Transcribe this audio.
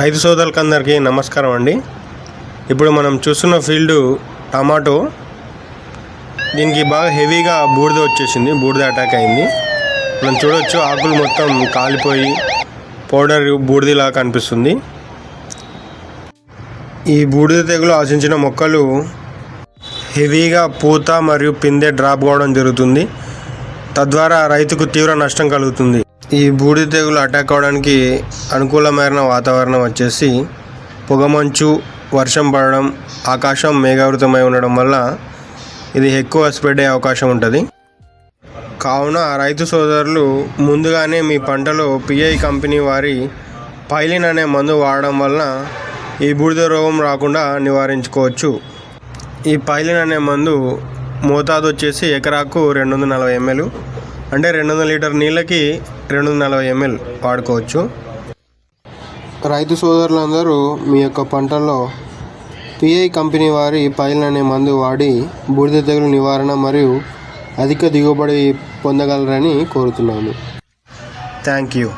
రైతు సోదరులకు అందరికీ నమస్కారం అండి. ఇప్పుడు మనం చూస్తున్న ఫీల్డ్ టమాటో. దీనికి బాగా హెవీగా బూడిద వచ్చేసింది బూడిద అటాక్ అయింది. మనం చూడవచ్చు ఆకులు మొత్తం కాలిపోయి పౌడర్ బూడిదలా కనిపిస్తుంది. ఈ బూడిద తెగులు ఆశించిన మొక్కలు హెవీగా పూత మరియు పిందె డ్రాప్ కావడం జరుగుతుంది. తద్వారా రైతుకు తీవ్ర నష్టం కలుగుతుంది. ఈ బూడిద తెగులు అటాక్ అవడానికి అనుకూలమైన వాతావరణం వచ్చేసి పొగమంచు వర్షం పడడం ఆకాశం మేఘావృతమై ఉండడం వల్ల ఇది ఎక్కువ స్ప్రెడ్ అయ్యే అవకాశం ఉంటుంది. కావున రైతు సోదరులు ముందుగానే మీ పంటలో పిఐ కంపెనీ వారి పైలిన్ అనే మందు వాడడం వలన ఈ బూడిద రోగం రాకుండా నివారించుకోవచ్చు. ఈ పైలిన్ అనే మందు మోతాదు వచ్చేసి ఎకరాకు రెండు వందల నలభై ఎంఎల్ అంటే రెండు వందల లీటర్ నీళ్ళకి రెండు వందల నలభై ఎంఎల్ వాడుకోవచ్చు. రైతు సోదరులందరూ మీ యొక్క పంటల్లో పిఐ కంపెనీ వారి పైలిన్ అనే మందు వాడి బూడిద తెగులు నివారణ మరియు అధిక దిగుబడి పొందగలరని కోరుతున్నాను థ్యాంక్ యూ